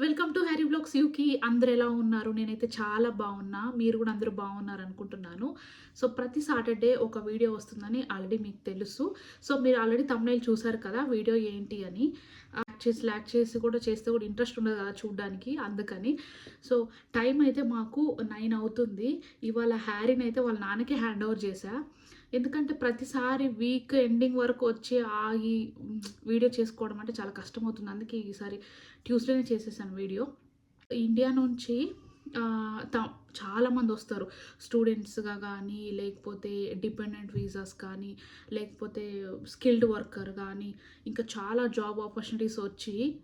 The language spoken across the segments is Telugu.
వెల్కమ్ టు హ్యారీ బ్లాగ్స్ యూకి అందరు ఎలా ఉన్నారు? నేనైతే చాలా బాగున్నా. మీరు కూడా అందరూ బాగున్నారు అనుకుంటున్నాను. సో ప్రతి సాటర్డే ఒక వీడియో వస్తుందని ఆల్రెడీ మీకు తెలుసు. సో మీరు ఆల్రెడీ తమిళ చూసారు కదా వీడియో ఏంటి అని. యాక్ట్ చేసి లాక్ చేసి కూడా చేస్తే కూడా ఇంట్రెస్ట్ ఉండదు కదా చూడడానికి అందుకని. సో టైం అయితే మాకు నైన్ అవుతుంది. ఇవాళ హ్యారీని అయితే వాళ్ళ నాన్నకి హ్యాండ్ ఓవర్ చేశాను ఎందుకంటే ప్రతిసారి వీక్ ఎండింగ్ వరకు వచ్చి ఆగి వీడియో చేసుకోవడం అంటే చాలా కష్టం అవుతుంది అందుకే ఈసారి ట్యూస్డేనే చేసేసాను వీడియో. ఇండియా నుంచి త- చాలామంది వస్తారు. స్టూడెంట్స్గా కానీ లేకపోతే డిపెండెంట్ వీసాస్ కానీ లేకపోతే స్కిల్డ్ వర్కర్ కానీ ఇంకా చాలా జాబ్ ఆపర్చునిటీస్ వచ్చి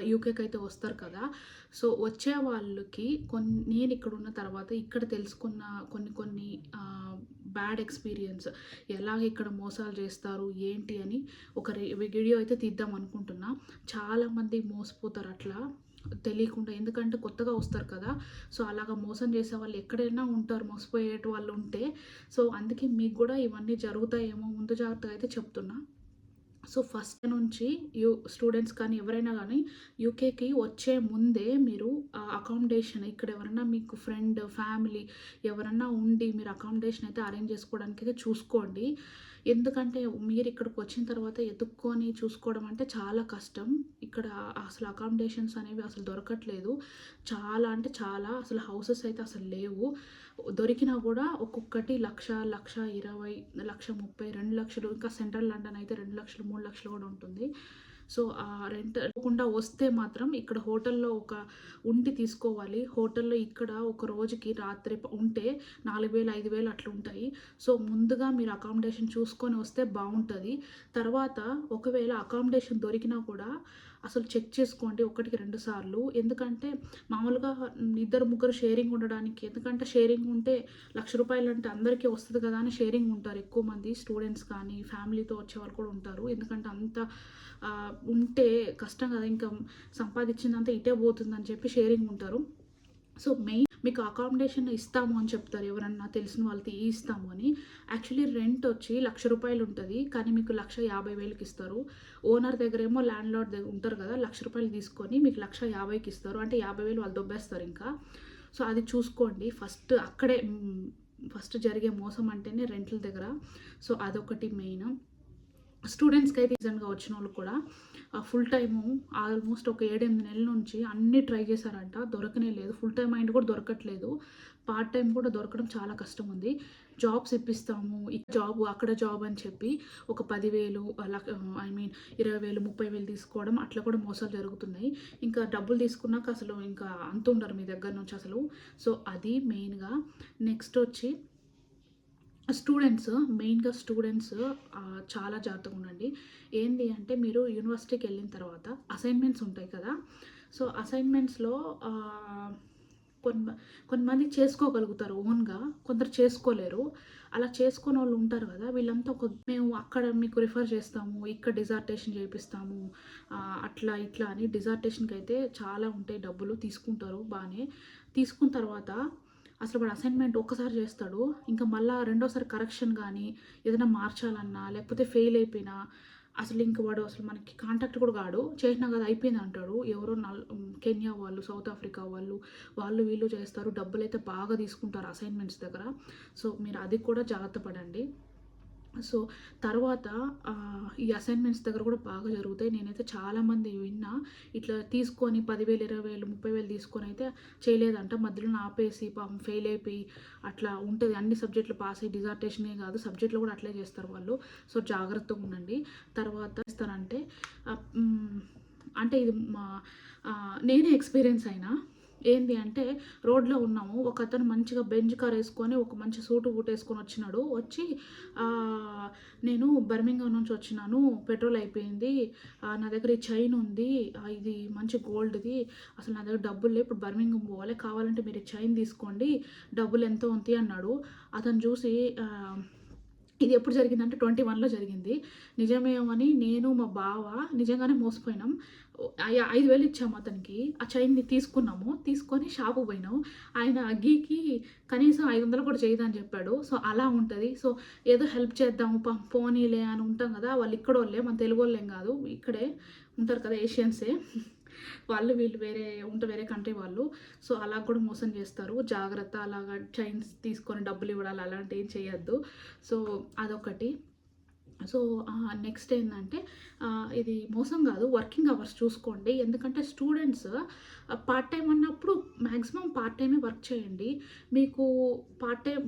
యూకేకి అయితే వస్తారు కదా. సో వచ్చే వాళ్ళకి కొన్ని నేను ఇక్కడ ఉన్న తర్వాత ఇక్కడ తెలుసుకున్న కొన్ని కొన్ని బ్యాడ్ ఎక్స్పీరియన్స్. ఎలాగ ఇక్కడ మోసాలు చేస్తారు ఏంటి అని ఒక వీడియో అయితే తీద్దాం అనుకుంటున్నా. చాలామంది మోసపోతారు అట్లా తెలియకుండా. ఎందుకంటే కొత్తగా వస్తారు కదా. సో అలాగ మోసం చేసే వాళ్ళు ఎక్కడైనా ఉంటారు. మోసపోయేటి వాళ్ళు ఉంటే. సో అందుకే మీకు కూడా ఇవన్నీ జరుగుతాయేమో. ముందు జాగ్రత్తగా అయితే చెప్తున్నా. సో ఫస్ట్ నుంచి యూ స్టూడెంట్స్ కానీ ఎవరైనా కానీ యూకేకి వచ్చే ముందే మీరు అకామిడేషన్ ఇక్కడ ఎవరైనా మీకు ఫ్రెండ్ ఫ్యామిలీ ఎవరన్నా ఉండి మీరు అకామిడేషన్ అయితే అరేంజ్ చేసుకోవడానికి అయితే చూసుకోండి. ఎందుకంటే మీరు ఇక్కడికి వచ్చిన తర్వాత ఎదుక్కొని చూసుకోవడం అంటే చాలా కష్టం. ఇక్కడ అసలు అకామిడేషన్స్ అనేవి అసలు దొరకట్లేదు. చాలా అంటే చాలా అసలు హౌసెస్ అయితే అసలు లేవు. దొరికినా కూడా ఒక్కొక్కటి లక్ష లక్ష ఇరవై లక్ష ముప్పై రెండు లక్షలు ఇంకా సెంట్రల్ లండన్ అయితే రెండు లక్షలు మూడు లక్షలు కూడా ఉంటుంది. సో ఆ రెంట్ లేకుండా వస్తే మాత్రం ఇక్కడ హోటల్లో ఒక ఉండి తీసుకోవాలి. హోటల్లో ఇక్కడ ఒక రోజుకి రాత్రి ఉంటే నాలుగు వేలు ఐదు వేలు అట్లా ఉంటాయి. సో ముందుగా మీరు అకామిడేషన్ చూసుకొని వస్తే బాగుంటుంది. తర్వాత ఒకవేళ అకామిడేషన్ దొరికినా కూడా అసలు చెక్ చేసుకోండి ఒకటికి రెండు సార్లు. ఎందుకంటే మామూలుగా ఇద్దరు ముగ్గురు షేరింగ్ ఉండడానికి ఎందుకంటే షేరింగ్ ఉంటే లక్ష రూపాయలు అంటే అందరికీ వస్తుంది కదా అని షేరింగ్ ఉంటారు ఎక్కువ మంది. స్టూడెంట్స్ కానీ ఫ్యామిలీతో వచ్చే వాళ్ళు కూడా ఉంటారు. ఎందుకంటే అంత ఉంటే కష్టం కదా. ఇంకా సంపాదించిందంతా ఇటే పోతుందని చెప్పి షేరింగ్ ఉంటారు. సో మెయిన్ మీకు అకామిడేషన్ ఇస్తాము అని చెప్తారు. ఎవరన్నా తెలిసిన వాళ్ళకి ఇస్తాము అని. యాక్చువల్లీ రెంట్ వచ్చి లక్ష రూపాయలు ఉంటుంది. కానీ మీకు లక్ష యాభై వేలకి ఇస్తారు. ఓనర్ దగ్గర ఏమో ల్యాండ్ లార్డ్ దగ్గర ఉంటారు కదా లక్ష రూపాయలు తీసుకొని మీకు లక్ష యాభైకి ఇస్తారు. అంటే యాభై వేలు వాళ్ళు దొబ్బేస్తారు ఇంకా. సో అది చూసుకోండి. ఫస్ట్ అక్కడే ఫస్ట్ జరిగే మోసం అంటేనే రెంట్ల దగ్గర. సో అదొకటి మెయిన్. స్టూడెంట్స్కి అయితే రీజన్గా వచ్చిన వాళ్ళు కూడా ఫుల్ టైము ఆల్మోస్ట్ ఒక ఏడెనిమిది నెలల నుంచి అన్నీ ట్రై చేశారంట. దొరకనే లేదు. ఫుల్ టైం అయిన కూడా దొరకట్లేదు. పార్ట్ టైం కూడా దొరకడం చాలా కష్టం ఉంది జాబ్స్ ఇప్పిస్తాము. ఈ జాబ్ అక్కడ జాబ్ అని చెప్పి ఒక పదివేలు అలా ఐ మీన్ ఇరవై వేలు ముప్పై వేలు తీసుకోవడం అట్లా కూడా మోసాలు జరుగుతున్నాయి. ఇంకా డబ్బులు తీసుకున్నాక అసలు ఇంకా అంత ఉండరు మీ దగ్గర నుంచి అసలు. సో అది మెయిన్గా. నెక్స్ట్ వచ్చి స్టూడెంట్స్ మెయిన్గా స్టూడెంట్స్ చాలా జాగ్రత్తగా ఉండండి. ఏంటి అంటే మీరు యూనివర్సిటీకి వెళ్ళిన తర్వాత అసైన్మెంట్స్ ఉంటాయి కదా. సో అసైన్మెంట్స్లో కొన్ని కొంతమంది చేసుకోగలుగుతారు ఓన్గా కొందరు చేసుకోలేరు. అలా చేసుకునే వాళ్ళు ఉంటారు కదా వీళ్ళంతా ఒక మేము అక్కడ మీకు రిఫర్ చేస్తాము ఇక్కడ డిజార్టేషన్ చేపిస్తాము అట్లా ఇట్లా అని డిజార్టేషన్కి అయితే చాలా ఉంటాయి డబ్బులు తీసుకుంటారు బాగానే. తీసుకున్న తర్వాత అసలు వాడు అసైన్మెంట్ ఒక్కసారి చేస్తాడు. ఇంకా మళ్ళీ రెండోసారి కరెక్షన్ కానీ ఏదైనా మార్చాలన్నా లేకపోతే ఫెయిల్ అయిపోయినా అసలు ఇంక వాడు అసలు మనకి కాంటాక్ట్ కూడా కాడు. చేసినా కదా అయిపోయింది అంటాడు. ఎవరో నల్ కెన్యా వాళ్ళు సౌత్ ఆఫ్రికా వాళ్ళు వాళ్ళు వీళ్ళు చేస్తారు. డబ్బులు అయితే బాగా తీసుకుంటారు అసైన్మెంట్స్ దగ్గర. సో మీరు అది కూడా జాగ్రత్త పడండి. సో తర్వాత ఈ అసైన్మెంట్స్ దగ్గర కూడా బాగా జరుగుతాయి. నేనైతే చాలామంది విన్నా ఇట్లా తీసుకొని పదివేలు ఇరవై వేలు ముప్పై వేలు తీసుకొని అయితే చేయలేదంట. మధ్యలో ఆపేసి పాపం ఫెయిల్ అయిపోయి అట్లా ఉంటుంది. అన్ని సబ్జెక్టులు పాస్ అయ్యి డిజార్టేషనే కాదు సబ్జెక్టులు కూడా అట్లే చేస్తారు వాళ్ళు. సో జాగ్రత్తగా ఉండండి. తర్వాత ఇస్తారంటే అంటే ఇది మా నేనే ఎక్స్పీరియన్స్ అయినా ఏంది అంటే రోడ్లో ఉన్నాము ఒక అతను మంచిగా బెంజ్ కార్ వేసుకొని ఒక మంచి సూటు బూట్ వేసుకొని వచ్చినాడు. వచ్చి నేను బర్మింగం నుంచి వచ్చినాను పెట్రోల్ అయిపోయింది నా దగ్గర ఈ చైన్ ఉంది ఇది మంచి గోల్డ్ది అసలు నా దగ్గర డబ్బులు లేవు ఇప్పుడు బర్మింగం పోవాలి కావాలంటే మీరు ఈ చైన్ తీసుకోండి డబ్బులు ఎంత ఉంది అన్నాడు. అతను చూసి ఇది ఎప్పుడు జరిగిందంటే ట్వంటీ వన్లో జరిగింది. నిజమేమని నేను మా బావ నిజంగానే మోసపోయినాం. ఐదు వేలు ఇచ్చాము అతనికి. ఆ చైన్ని తీసుకున్నాము. తీసుకొని షాపు పోయినాం. ఆయన గీకి కనీసం ఐదు వందలు కూడా చేయదని చెప్పాడు. సో అలా ఉంటుంది. సో ఏదో హెల్ప్ చేద్దాము పా పోనీలే అని ఉంటాం కదా. వాళ్ళు ఇక్కడ వాళ్ళే మన తెలుగు వాళ్ళేం కాదు. ఇక్కడే ఉంటారు కదా ఏషియన్సే. వాళ్ళు వీళ్ళు వేరే ఉంటే వేరే కంట్రీ వాళ్ళు. సో అలా కూడా మోసం చేస్తారు. జాగ్రత్త అలాగా చైన్స్ తీసుకొని డబ్బులు ఇవ్వడాలు అలాంటివి ఏం చేయొద్దు. సో అదొకటి. సో నెక్స్ట్ ఏంటంటే ఇది మోసం కాదు వర్కింగ్ అవర్స్ చూసుకోండి. ఎందుకంటే స్టూడెంట్స్ పార్ట్ టైం అన్నప్పుడు మ్యాక్సిమం పార్ట్ టైమే వర్క్ చేయండి. మీకు పార్ట్ టైం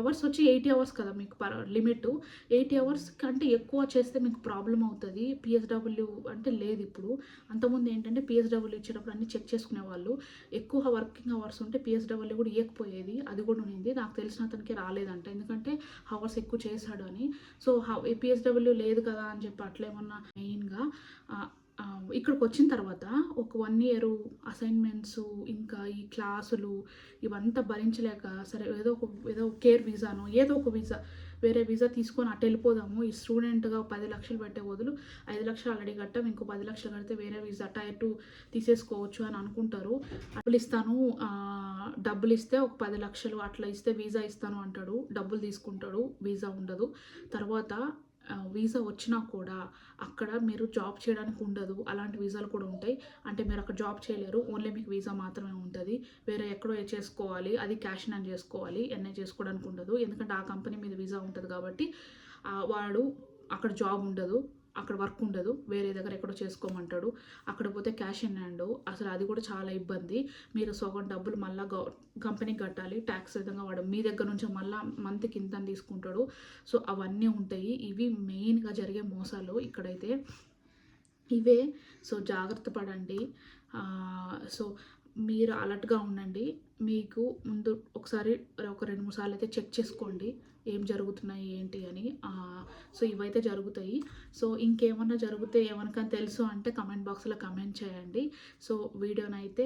అవర్స్ వచ్చి ఎయిటీ అవర్స్ కదా మీకు పర్ లిమిట్ ఎయిటీ అవర్స్ కంటే ఎక్కువ చేస్తే మీకు ప్రాబ్లం అవుతుంది. పిఎస్డబ్ల్యూ అంటే లేదు ఇప్పుడు. అంతకుముందు ఏంటంటే పిఎస్డబ్ల్యూ ఇచ్చేటప్పుడు అన్ని చెక్ చేసుకునేవాళ్ళు. ఎక్కువ వర్కింగ్ అవర్స్ ఉంటే పిఎస్డబ్ల్యూ కూడా ఇవ్వకపోయేది అది కూడా ఉండింది. నాకు తెలిసిన అతనికి రాలేదంట. ఎందుకంటే అవర్స్ ఎక్కువ చేశాడు అని. సో పిఎస్డబ్ల్యూ లేదు కదా అని చెప్పి అట్లేమన్నా మెయిన్గా ఇక్కడికి వచ్చిన తర్వాత ఒక వన్ ఇయర్ అసైన్మెంట్స్ ఇంకా ఈ క్లాసులు ఇవంతా భరించలేక సరే ఏదో ఒక ఏదో కేర్ వీసాను ఏదో ఒక వీసా వేరే వీసా తీసుకొని అటు వెళ్ళిపోదాము. ఈ స్టూడెంట్గా పది లక్షలు పెట్టే బదులు ఐదు లక్షలు ఆల్రెడీ కట్టాం ఇంకో పది లక్షలు కడితే వేరే వీసా టైర్ టూ తీసేసుకోవచ్చు అని అనుకుంటారు. డబ్బులు ఇస్తాను. డబ్బులు ఇస్తే ఒక పది లక్షలు అట్లా ఇస్తే వీసా ఇస్తాను అంటాడు డబ్బులు తీసుకుంటాడు వీసా ఉండదు. తర్వాత వీసా వచ్చినా కూడా అక్కడ మీరు జాబ్ చేయడానికి ఉండదు. అలాంటి వీసాలు కూడా ఉంటాయి. అంటే మీరు అక్కడ జాబ్ చేయలేరు. ఓన్లీ మీకు వీసా మాత్రమే ఉంటుంది. వేరే ఎక్కడో ఏ చేసుకోవాలి. అది క్యాష్ అని చేసుకోవాలి. ఎన్ఐ చేసుకోవడానికి ఉండదు. ఎందుకంటే ఆ కంపెనీ మీద వీసా ఉంటుంది కాబట్టి వాడు అక్కడ జాబ్ ఉండదు. అక్కడ వర్క్ ఉండదు. వేరే దగ్గర ఎక్కడో చేసుకోమంటాడు. అక్కడ పోతే క్యాష్ ఇన్ హ్యాండ్. అసలు అది కూడా చాలా ఇబ్బంది. మీరు సగం డబ్బులు మళ్ళీ గవ కంపెనీకి కట్టాలి. ట్యాక్స్ విధంగా వాడు మీ దగ్గర నుంచి మళ్ళీ మంత్కి ఇంత తీసుకుంటాడు. సో అవన్నీ ఉంటాయి. ఇవి మెయిన్గా జరిగే మోసాలు ఇక్కడైతే. ఇవే. సో జాగ్రత్త పడండి. సో మీరు అలర్ట్గా ఉండండి. మీకు ముందు ఒకసారి ఒక రెండు మూడు సార్లు అయితే చెక్ చేసుకోండి. ఏం జరుగుతున్నాయి ఏంటి అని. సో ఇవైతే జరుగుతాయి. సో ఇంకేమన్నా జరిగితే ఏమనకని తెలుసు అంటే కమెంట్ బాక్స్లో కమెంట్ చేయండి. సో వీడియోని అయితే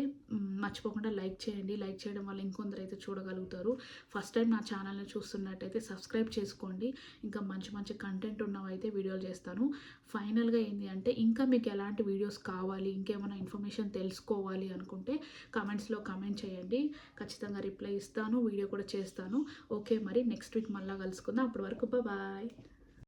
మర్చిపోకుండా లైక్ చేయండి. లైక్ చేయడం వల్ల ఇంకొందరు అయితే చూడగలుగుతారు. ఫస్ట్ టైం నా ఛానల్ని చూస్తున్నట్టయితే సబ్స్క్రైబ్ చేసుకోండి. ఇంకా మంచి మంచి కంటెంట్ ఉన్నవైతే వీడియోలు చేస్తాను. ఫైనల్గా ఏంటి అంటే ఇంకా మీకు ఎలాంటి వీడియోస్ కావాలి ఇంకేమైనా ఇన్ఫర్మేషన్ తెలుసుకోవాలి అనుకుంటే కమెంట్స్లో కమెంట్ చేయండి. ఖచ్చితంగా రిప్లై ఇస్తాను వీడియో కూడా చేస్తాను. ఓకే మరి నెక్స్ట్ వీక్ మళ్ళీ కలుసుకుందాం. అప్పటి వరకు బాయ్.